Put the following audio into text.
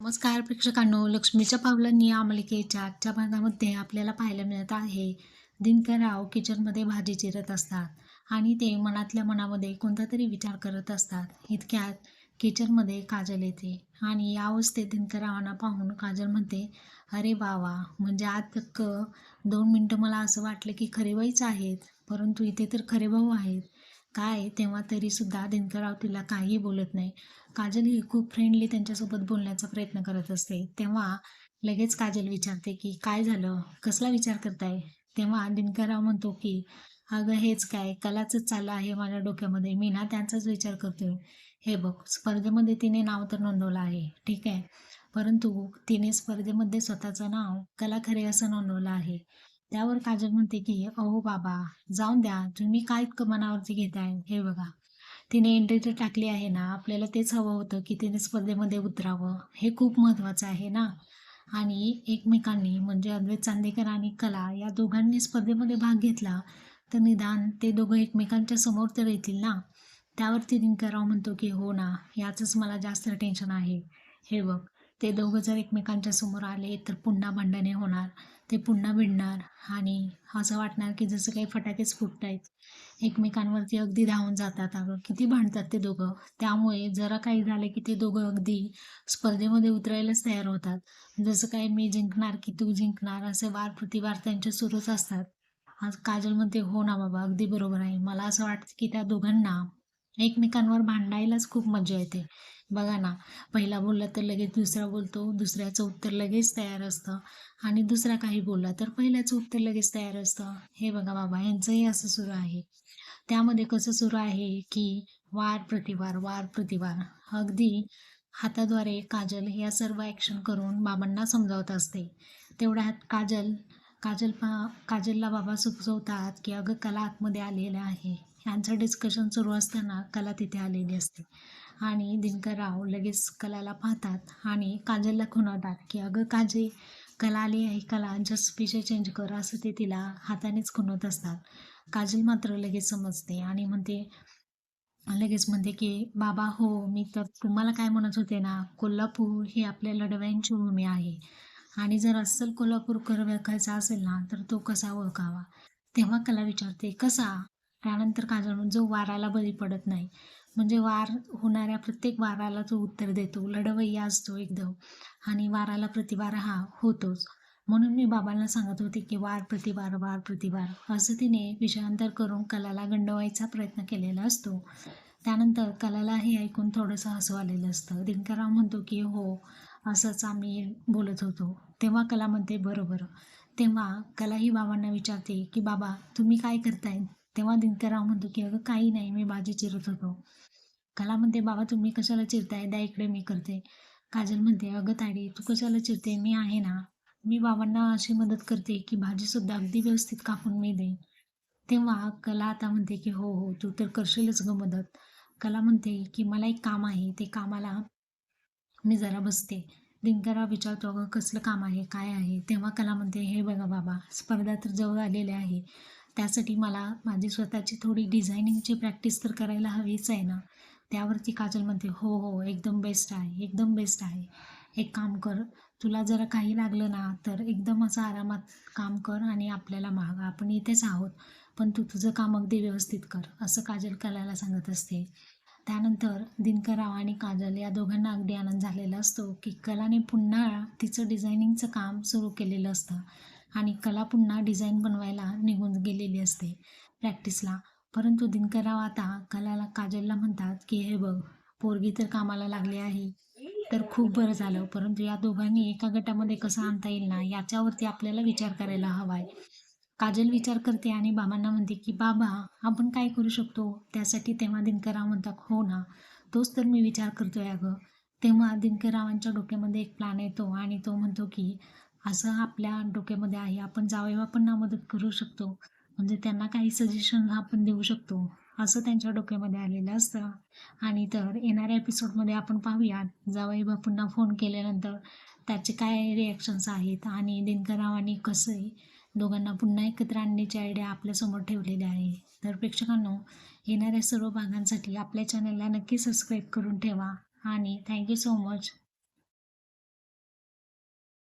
नमस्कार प्रेक्षकांनो लक्ष्मीच्या पावलांनी या मालिकेच्या आजच्या भागामध्ये आपल्याला पाहायला मिळत आहे दिनकरराव किचनमध्ये भाजी चिरत असतात आणि ते मनातल्या मनामध्ये कोणता तरी विचार करत असतात. इतक्यात किचनमध्ये काजल येते आणि या अवस्थेत दिनकररावांना पाहून काजल म्हणते अरे वा वा म्हणजे आज चक्क दोन मिनटं मला असं वाटलं की खरे बाईच आहेत परंतु इथे तर खरे भाऊ आहेत. काय तेव्हा तरीसुद्धा दिनकरराव तिला काही बोलत नाही. काजल ही खूप फ्रेंडली त्यांच्यासोबत बोलण्याचा प्रयत्न करत असते. तेव्हा लगेच काजल विचारते की काय झालं? कसला विचार करताय? तेव्हा दिनकरराव म्हणतो की अगं हेच काय? कलाचंच चाललं आहे माझ्या डोक्यामध्ये. मी ना त्यांचाच विचार करतोय. हे बघ स्पर्धेमध्ये तिने नाव तर नोंदवलं आहे. ठीक आहे. परंतु तिने स्पर्धेमध्ये स्वतःचं नाव कला खरे असं नोंदवलं आहे. त्यावर काजल म्हणते की अहो बाबा जाऊन द्या. तुम्ही काय इतकं मनावरती घेताय? हे बघा. तिने एंट्री तर टाकली आहे ना आपल्याला तेच हवं होतं की तिने स्पर्धेमध्ये उतरावं. हे खूप महत्त्वाचं आहे ना? आणि एकमेकांनी म्हणजे अद्वैत चांदेकर आणि कला या दोघांनी स्पर्धेमध्ये भाग घेतला तर निदान ते दोघं एकमेकांच्या समोर तर येतील ना? त्यावरती दिनकरराव म्हणतो की हो ना याचंच मला जास्त टेन्शन आहे. हे बघ. ते दोघं जर एकमेकांच्या समोर आले तर पुन्हा भांडणे होणार ते पुन्हा भिडणार आणि असं वाटणार की जसं काही फटाकेच फुटत आहेत एकमेकांवरती अगदी धावून जातात अगं. किती भांडतात ते दोघं. त्यामुळे जरा काही झालं की ते दोघं अगदी स्पर्धेमध्ये उतरायलाच तयार होतात. जसं काय मी जिंकणार की तू जिंकणार असे वार प्रतिवार त्यांचे सुरूच असतात. आज काजल म्हणते हो ना बाबा अगदी बरोबर आहे. मला असं वाटतं की त्या दोघांना एकमेकांवर भांडायलाच खूप मजा येते. बघा ना पहिला बोलला तर लगेच दुसरा बोलतो दुसऱ्याचं उत्तर लगेच तयार असतं आणि दुसरा काही बोलला तर पहिल्याचं उत्तर लगेच तयार असतं. हे बघा बाबा यांचंही असं सुरू आहे. त्यामध्ये कसं सुरू आहे की वार प्रतिवार वार प्रतिवार. अगदी हाताद्वारे काजल या सर्व ॲक्शन करून बाबांना समजावत असते. तेवढ्यात काजल काजल पा काजलला बाबा सुचवतात की अगं कला आतमध्ये आलेलं आहे. यांचं डिस्कशन सुरू असताना कला तिथे आलेली असते. आणि दिनकरराव लगेच कलाला पाहतात आणि काजलला खुणवतात की अगं काजे कला आली आहे कला जस्ट विषय चेंज कर असं ते तिला हातानेच खुणवत असतात. काजल मात्र लगेच समजते आणि म्हणते लगेच म्हणते की बाबा हो मी तर तुम्हाला काय म्हणत होते ना कोल्हापूर ही आपल्या लढव्यांची भूमी आहे. आणि जर अस्सल कोल्हापूर कर ओळखायचा असेल ना तर तो कसा ओळखावा? तेव्हा कला विचारते कसा? त्यानंतर काजल जो वाराला बळी पडत नाही. म्हणजे वार होणाऱ्या प्रत्येक वाराला तो उत्तर देतो. लढवय्या असतो एकदम. आणि वाराला प्रतिवार हा होतोच. म्हणून मी बाबांना सांगत होते की वार प्रतिवार वार प्रतिवार. असं तिने विषयांतर करून कलाला गंडवायचा प्रयत्न केलेला असतो. त्यानंतर कलाला हे ऐकून थोडंसं हसू आलेलं असतं. दिनकरराव म्हणतो की हो असंच आम्ही बोलत होतो. तेव्हा कला म्हणते बरोबर. तेव्हा कलाही बाबांना विचारते की बाबा तुम्ही काय करताय? तेव्हा दिनकरराव म्हणतो की अगं काही नाही मी भाजी चिरत होतो. कला म्हणते बाबा तुम्ही कशाला चिरताय? द्या इकडे मी करते. काजल म्हणते अगं ताडी तू कशाला चिरते? मी आहे ना. मी बाबांना अशी मदत करते की भाजीसुद्धा अगदी व्यवस्थित कापून मी देईन. तेव्हा कला आता म्हणते की हो हो तू तर करशीलच ग मदत. कला म्हणते की मला एक काम आहे. ते कामाला मी जरा बसते. दिनकरराव विचारतो अगं कसलं काम आहे? काय आहे? तेव्हा कला म्हणते हे बघा बाबा स्पर्धा तर जवळ आलेले आहे. त्यासाठी मला माझी स्वतःची थोडी डिझायनिंगची प्रॅक्टिस तर करायला हवीच आहे ना. त्यावरती काजल म्हणते हो हो एकदम बेस्ट आहे एकदम बेस्ट आहे. एक काम कर तुला जरा काही लागलं ना तर एकदम असं आरामात काम कर आणि आपल्याला माग. आपण इथेच आहोत पण तू तुझं काम अगदी व्यवस्थित कर असं काजल कलाला सांगत असते. त्यानंतर दिनकरराव आणि काजल या दोघांना अगदी आनंद झालेला असतो की कलाने पुन्हा तिचं डिझायनिंगचं काम सुरू केलेलं असतं. आणि कला पुन्हा डिझाईन बनवायला निघून गेलेली असते प्रॅक्टिसला. परंतु दिनकरराव आता कलाला काजलला म्हणतात की हे बघ पोरगी तर कामाला लागली आहे. तर खूप बरं झालं. परंतु या दोघांनी एका गटामध्ये कसं आणता येईल ना याच्यावरती आपल्याला विचार करायला हवा आहे काजल विचार करते आणि बाबांना म्हणते की बाबा आपण काय करू शकतो? त्यासाठी तेव्हा दिनकरराव म्हणतात हो ना तोच तर मी विचार करतोय अगं. तेव्हा दिनकररावांच्या डोक्यामध्ये एक प्लॅन येतो आणि तो म्हणतो की असं आपल्या डोक्यामध्ये आहे. आपण जावई मदत करू शकतो. म्हणजे त्यांना काही सजेशन आपण देऊ शकतो. असं त्यांच्या डोक्यामध्ये आलेलं असतं. आणि तर येणाऱ्या एपिसोडमध्ये आपण पाहूयात. जावई बापूंना फोन केल्यानंतर त्याचे काय रिॲक्शन्स आहेत आणि दिनकररावांनी कसं दोघांना पुन्हा एकत्र आणण्याची आयडिया आपल्यासमोर ठेवलेली आहे. तर प्रेक्षकांनो येणाऱ्या सर्व भागांसाठी आपल्या चॅनलला नक्की सबस्क्राईब करून ठेवा. आणि थँक्यू सो मच